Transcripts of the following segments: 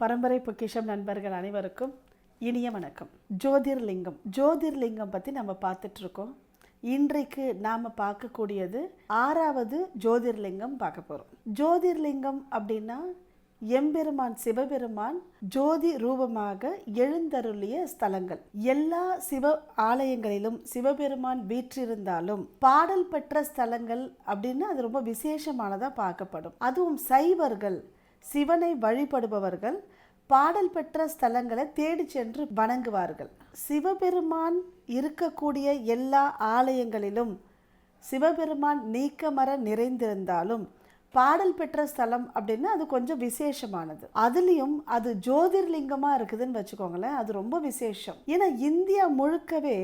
பரம்பரை பொக்கிஷம் நண்பர்கள் அனைவருக்கும் இனிய வணக்கம். ஜோதிர்லிங்கம். ஜோதிர்லிங்கம் பற்றி நம்ம பார்த்துட்டு இருக்கோம் இன்றைக்கு நாம் பார்க்கக்கூடியது ஆறாவது ஜோதிர்லிங்கம் பார்க்க போகிறோம் ஜோதிர்லிங்கம் அப்படின்னா எம்பெருமான் சிவபெருமான் ஜோதி ரூபமாக எழுந்தருளிய ஸ்தலங்கள். எல்லா சிவ ஆலயங்களிலும் சிவபெருமான் வீற்றிருந்தாலும் பாடல் பெற்ற ஸ்தலங்கள் அப்படின்னு அது ரொம்ப விசேஷமானதாக பார்க்கப்படும். அதுவும் சைவர்கள் சிவனை வழிபடுபவர்கள் பாடல் பெற்ற ஸ்தலங்களை தேடி சென்று வணங்குவார்கள். சிவபெருமான் இருக்கக்கூடிய எல்லா ஆலயங்களிலும் சிவபெருமான் நீக்கமர நிறைந்திருந்தாலும் பாடல் பெற்ற ஸ்தலம் அப்படின்னா அது கொஞ்சம் விசேஷமானது. அதுலேயும் அது ஜோதிர்லிங்கமாக இருக்குதுன்னு வச்சுக்கோங்களேன் அது ரொம்ப விசேஷம். ஏன்னா இந்தியா முழுக்கவே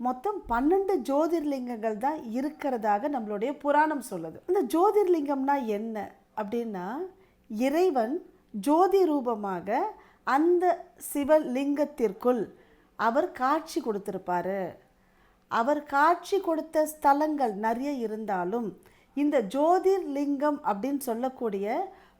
மொத்தம் பன்னெண்டு ஜோதிர்லிங்கங்கள் தான் இருக்கிறதாக நம்மளுடைய புராணம் சொல்லுது. இந்த ஜோதிர்லிங்கம்னா என்ன அப்படின்னா இறைவன் ஜோதி ரூபமாக அந்த சிவலிங்கத்திற்குள் அவர் காட்சி கொடுத்திருப்பாரு. அவர் காட்சி கொடுத்த ஸ்தலங்கள் நிறைய இருந்தாலும் இந்த ஜோதிர்லிங்கம் அப்படின்னு சொல்லக்கூடிய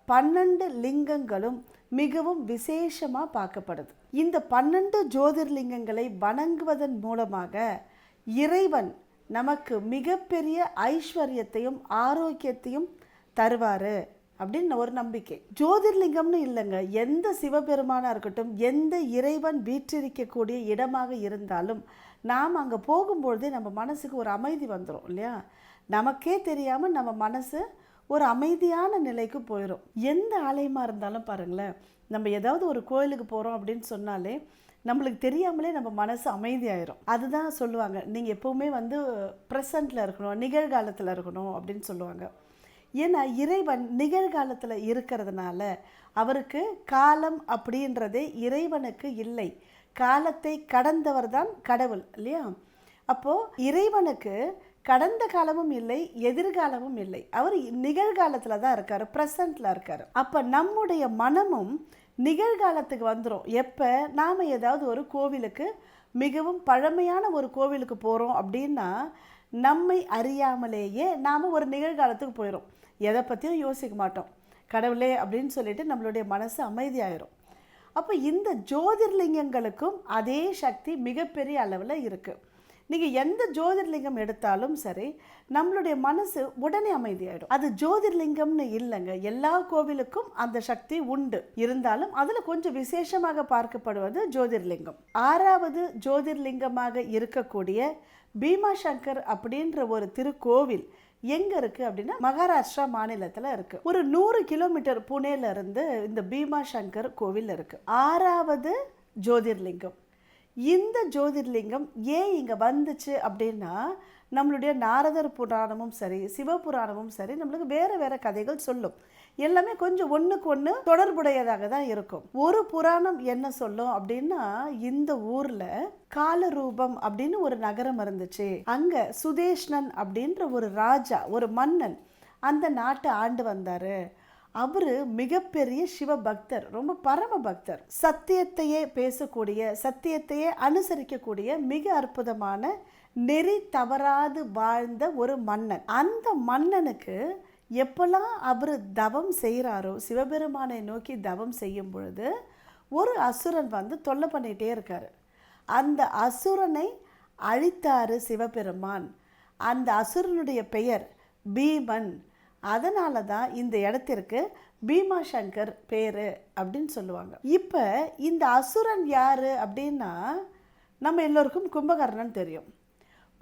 பன்னெண்டு லிங்கங்களும் மிகவும் விசேஷமாக பார்க்கப்படுது. இந்த பன்னெண்டு ஜோதிர்லிங்கங்களை வணங்குவதன் மூலமாக இறைவன் நமக்கு மிகப்பெரிய ஐஸ்வர்யத்தையும் ஆரோக்கியத்தையும் தருவார். அப்படின்னு ஒரு நம்பிக்கை. ஜோதிர்லிங்கம்னு இல்லைங்க. எந்த சிவபெருமானாக இருக்கட்டும் எந்த இறைவன் வீற்றிருக்கக்கூடிய இடமாக இருந்தாலும் நாம் அங்கே போகும்பொழுதே நம்ம மனசுக்கு ஒரு அமைதி வந்துடும் இல்லையா? நமக்கே தெரியாமல் நம்ம மனசு ஒரு அமைதியான நிலைக்கு போயிடும் எந்த ஆலயமாக இருந்தாலும் பாருங்களேன் நம்ம ஏதாவது ஒரு கோயிலுக்கு போகிறோம் அப்படின்னு சொன்னாலே நம்மளுக்கு தெரியாமலே நம்ம மனசு அமைதியாயிரும். அதுதான் சொல்லுவாங்க. நீங்கள் எப்போவுமே வந்து ப்ரெசண்ட்டில் இருக்கணும் நிகழ்காலத்தில் இருக்கணும் அப்படின்னு சொல்லுவாங்க. ஏன்னா இறைவன் நிகழ்காலத்தில் இருக்கிறதுனால அவருக்கு காலம் அப்படின்றதே இறைவனுக்கு இல்லை. காலத்தை கடந்தவர் தான் கடவுள் இல்லையா? அப்போது இறைவனுக்கு கடந்த காலமும் இல்லை எதிர்காலமும் இல்லை. அவர் நிகழ்காலத்தில் தான் இருக்கார் ப்ரெசண்டில் இருக்கார். அப்போ நம்முடைய மனமும் நிகழ்காலத்துக்கு வந்துடும் எப்போ? நாம் ஏதாவது ஒரு கோவிலுக்கு மிகவும் பழமையான ஒரு கோவிலுக்கு போகிறோம் அப்படின்னா நம்மை அறியாமலேயே நாம் ஒரு நிகழ்காலத்துக்கு போயிடும் எதை பற்றியும் யோசிக்க மாட்டோம். கடவுளே அப்படின்னு சொல்லிட்டு நம்மளுடைய மனசு அமைதியாயிரும். அப்போ இந்த ஜோதிர்லிங்கங்களுக்கும் அதே சக்தி மிகப்பெரிய அளவில் இருக்குது நீங்கள் எந்த ஜோதிர்லிங்கம் எடுத்தாலும் சரி நம்மளுடைய மனசு உடனே அமைதியாயிடும். அது ஜோதிர்லிங்கம்னு இல்லைங்க. எல்லா கோவிலுக்கும் அந்த சக்தி உண்டு. இருந்தாலும் அதில் கொஞ்சம் விசேஷமாக பார்க்கப்படுவது ஜோதிர்லிங்கம். ஆறாவது ஜோதிர்லிங்கமாக இருக்கக்கூடிய பீமாசங்கர் அப்படின்ற ஒரு திருக்கோவில் எங்கே இருக்குது அப்படின்னா மகாராஷ்டிரா மாநிலத்தில் இருக்குது ஒரு நூறு கிலோமீட்டர் புனேல இருந்து இந்த பீமா சங்கர் கோவில் இருக்குது ஆறாவது ஜோதிர்லிங்கம். இந்த ஜோதிர்லிங்கம் ஏன் இங்கே வந்துச்சு அப்படின்னா நம்மளுடைய நாரதர் புராணமும் சரி சிவபுராணமும் சரி நம்மளுக்கு வேறு வேறு கதைகள் சொல்லும். எல்லாமே கொஞ்சம் ஒன்றுக்கு ஒன்று தொடர்புடையதாக தான் இருக்கும். ஒரு புராணம் என்ன சொல்லும் அப்படின்னா இந்த ஊரில் காலரூபம் அப்படின்னு ஒரு நகரம் இருந்துச்சு. அங்கே சுதேஷ்ணன் அப்படின்ற ஒரு ராஜா ஒரு மன்னன் அந்த நாட்டை ஆண்டு வந்தார். அவர் மிகப்பெரிய சிவ பக்தர் ரொம்ப பரம பக்தர். சத்தியத்தையே பேசக்கூடிய சத்தியத்தையே அனுசரிக்கக்கூடிய மிக அற்புதமான நெறி தவறாது வாழ்ந்த ஒரு மன்னன். அந்த மன்னனுக்கு எப்பெல்லாம் அவர் தவம் செய்கிறாரோ சிவபெருமானை நோக்கி தவம் செய்யும் பொழுது ஒரு அசுரன் வந்து தொல்லை பண்ணிகிட்டே இருக்கார். அந்த அசுரனை அழித்தார் சிவபெருமான். அந்த அசுரனுடைய பெயர் பீமன். அதனால தான் இந்த இடத்திற்கு பீமா சங்கர் பேர் அப்படின்னு சொல்லுவாங்க. இப்போ இந்த அசுரன் யார் அப்படின்னா நம்ம எல்லோருக்கும் கும்பகர்ணன் தெரியும்.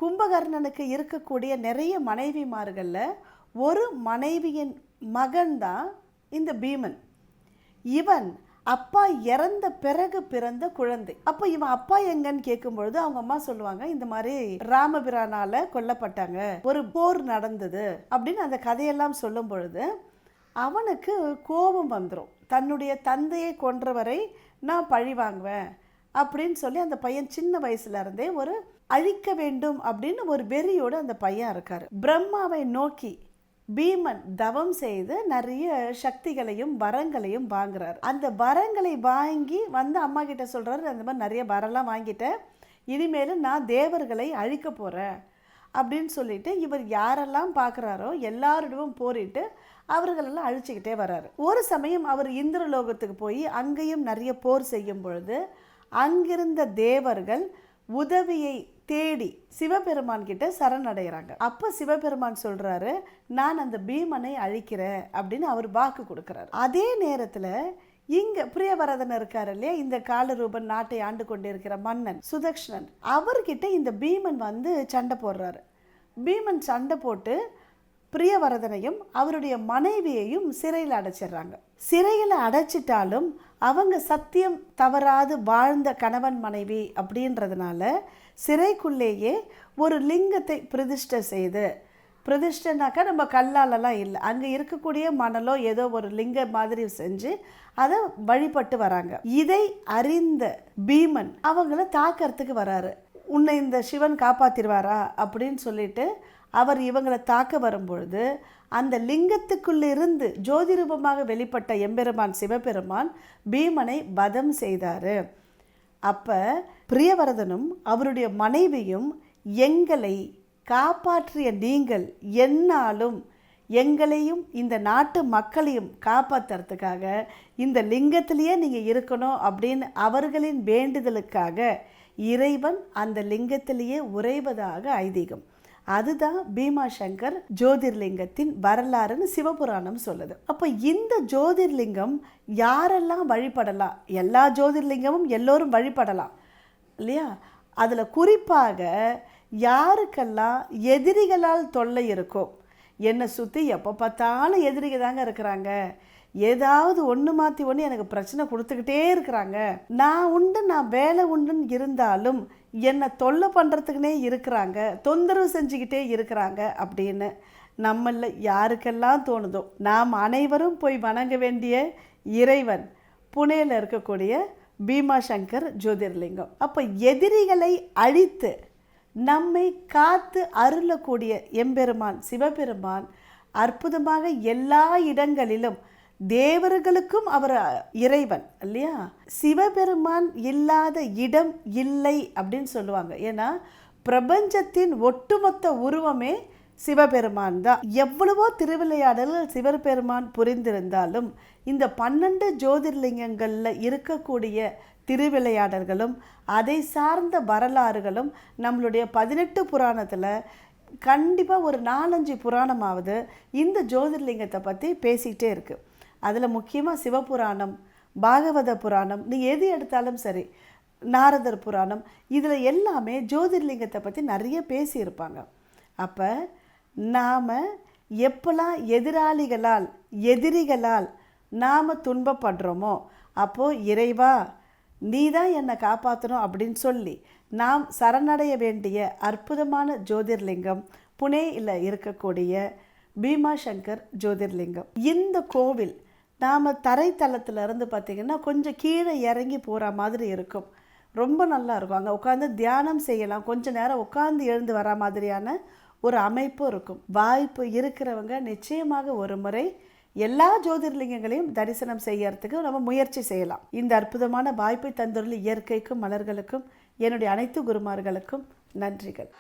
கும்பகர்ணனுக்கு இருக்கக்கூடிய நிறைய மனைவிமார்களில் ஒரு மனைவியின் மகன்தான் இந்த பீமன். இவன் அப்பா இறந்த பிறகு பிறந்த குழந்தை. அப்போ இவன் அப்பா எங்கன்னு கேட்கும் பொழுது அவங்க அம்மா சொல்லுவாங்க இந்த மாதிரி ராமபிரானால கொல்லப்பட்டாங்க. ஒரு போர் நடந்தது. அப்படின்னு அந்த கதையெல்லாம் சொல்லும் பொழுது அவனுக்கு கோபம் வந்துடும் தன்னுடைய தந்தையை கொன்றவரை நான் பழி வாங்குவேன். அப்படின்னு சொல்லி அந்த பையன் சின்ன வயசுல இருந்தே ஒரு அழிக்க வேண்டும் அப்படின்னு ஒரு வெறியோடு அந்த பையன் இருக்காரு. பிரம்மாவை நோக்கி பீமன் தவம் செய்து நிறைய சக்திகளையும் வரங்களையும் வாங்குறார். அந்த வரங்களை வாங்கி வந்து அம்மா கிட்ட சொல்கிறாரு அந்த மாதிரி நிறைய வரலாம் வாங்கிட்டேன். இனிமேல் நான் தேவர்களை அழிக்க போகிறேன் அப்படின்னு சொல்லிட்டு இவர் யாரெல்லாம் பார்க்குறாரோ எல்லாரிடமும் போரிட்டு அவர்களெல்லாம் அழிச்சுக்கிட்டே வர்றாரு. ஒரு சமயம் அவர் இந்திரலோகத்துக்கு போய் அங்கேயும் நிறைய போர் செய்யும் பொழுது அங்கிருந்த தேவர்கள் உதவியை தேடி சிவபெருமான் கிட்ட சரணடைகிறாங்க அப்போ சிவபெருமான் சொல்கிறாரு நான் அந்த பீமனை அழிக்கிறேன் அப்படின்னு அவர் வாக்கு கொடுக்குறாரு. அதே நேரத்தில் இங்க பிரியவரதன் இருக்கார் இல்லையா? இந்த காலரூபன் நாட்டை ஆண்டு கொண்டிருக்கிற மன்னன் சுதக்ஷ்ணன் அவர்கிட்ட இந்த பீமன் வந்து சண்டை போடுறாரு. பீமன் சண்டை போட்டு பிரியவரதனையும் அவருடைய மனைவியையும் சிறையில் அடைச்சிடுறாங்க. சிறையில் அடைச்சிட்டாலும் அவங்க சத்தியம் தவறாது வாழ்ந்த கணவன் மனைவி அப்படின்றதுனால சிறைக்குள்ளேயே ஒரு லிங்கத்தை பிரதிஷ்டை செய்து பிரதிஷ்டைனாக்கா நம்ம கல்லாலெல்லாம் இல்லை. அங்கே இருக்கக்கூடிய மணலோ ஏதோ ஒரு லிங்க மாதிரி செஞ்சு அதை வழிபட்டு வராங்க. இதை அறிந்த பீமன் அவங்கள தாக்கிறதுக்கு வராரு. உன்னை இந்த சிவன் காப்பாத்திடுவாரா? அப்படின்னு சொல்லிட்டு அவர் இவங்களை தாக்க வரும்பொழுது அந்த லிங்கத்துக்குள்ளிருந்து ஜோதி ரூபமாக வெளிப்பட்ட எம்பெருமான் சிவபெருமான் பீமனை வதம் செய்தார். அப்போ பிரியவரதனும் அவருடைய மனைவியும் எங்களை காப்பாற்றிய நீங்கள் என்னாலும் எங்களையும் இந்த நாட்டு மக்களையும் காப்பாற்றுறதுக்காக இந்த லிங்கத்திலேயே நீங்கள் இருக்கணும் அப்படின்னு அவர்களின் வேண்டுதலுக்காக இறைவன் அந்த லிங்கத்திலேயே உறைவதாக ஐதீகம். அதுதான் பீமாசங்கர் ஜோதிர்லிங்கத்தின் வரலாறுன்னு சிவபுராணம் சொல்லுது. அப்போ இந்த ஜோதிர்லிங்கம் யாரெல்லாம் வழிபடலாம்? எல்லா ஜோதிர்லிங்கமும் எல்லோரும் வழிபடலாம் இல்லையா? அதில் குறிப்பாக யாருக்கெல்லாம் எதிரிகளால் தொல்லை இருக்கும் என்னை சுற்றி எப்போ பார்த்தாலும் எதிரிக தாங்க இருக்கிறாங்க. ஏதாவது ஒன்று மாற்றி ஒன்று எனக்கு பிரச்சனை கொடுத்துக்கிட்டே இருக்கிறாங்க. நான் உண்டு நான் வேலை உண்டுன்னு இருந்தாலும் என்னை தொல்லை பண்ணுறதுக்குனே இருக்கிறாங்க. தொந்தரவு செஞ்சுக்கிட்டே இருக்கிறாங்க அப்படின்னு நம்மள யாருக்கெல்லாம் தோணுதோ. நாம் அனைவரும் போய் வணங்க வேண்டிய இறைவன் புனேயில் இருக்கக்கூடிய பீமாசங்கர் ஜோதிர்லிங்கம். அப்போ எதிரிகளை அழித்து நம்மை காத்து அருளக்கூடிய எம்பெருமான் சிவபெருமான் அற்புதமாக எல்லா இடங்களிலும் தேவர்களுக்கும் அவர் இறைவன் இல்லையா? சிவபெருமான் இல்லாத இடம் இல்லை அப்படின்னு சொல்லுவாங்க. ஏன்னா பிரபஞ்சத்தின் ஒட்டுமொத்த உருவமே சிவபெருமான் தான். எவ்வளவோ திருவிளையாடல்கள் சிவபெருமான் புரிந்திருந்தாலும் இந்த பன்னெண்டு ஜோதிர்லிங்கங்களில் இருக்கக்கூடிய திருவிளையாடல்களும் அதை சார்ந்த வரலாறுகளும் நம்மளுடைய பதினெட்டு புராணத்தில் கண்டிப்பாக ஒரு நாலஞ்சு புராணமாவது இந்த ஜோதிர்லிங்கத்தை பற்றி பேசிக்கிட்டே இருக்குது அதில் முக்கியமாக சிவபுராணம் பாகவத புராணம் நீ எது எடுத்தாலும் சரி நாரதர் புராணம் இதில் எல்லாமே ஜோதிர்லிங்கத்தை பற்றி நிறைய பேசியிருப்பாங்க. அப்போ நாம் எப்போல்லாம் எதிராளிகளால் எதிரிகளால் நாம் துன்பப்படுறோமோ அப்போது இறைவா நீ தான் என்னை காப்பாற்றணும் அப்படின்னு சொல்லி நாம் சரணடைய வேண்டிய அற்புதமான ஜோதிர்லிங்கம் புனேயில் இருக்கக்கூடிய பீமாசங்கர் ஜோதிர்லிங்கம். இந்த கோவில் நாம் தரைத்தளத்துல இருந்து பார்த்திங்கன்னா கொஞ்சம் கீழே இறங்கி போகிற மாதிரி இருக்கும். ரொம்ப நல்லா இருக்கும். அங்கே உட்காந்து தியானம் செய்யலாம். கொஞ்ச நேரம் உட்காந்து எழுந்து வர மாதிரியான ஒரு அமைப்பும் இருக்கும். வாய்ப்பு இருக்கிறவங்க நிச்சயமாக ஒரு முறை எல்லா ஜோதிர்லிங்கங்களையும் தரிசனம் செய்யறதுக்கு நம்ம முயற்சி செய்யலாம். இந்த அற்புதமான வாய்ப்பை தந்துள்ள இயற்கைக்கும் மலர்களுக்கும் என்னுடைய அனைத்து குருமார்களுக்கும் நன்றிகள்.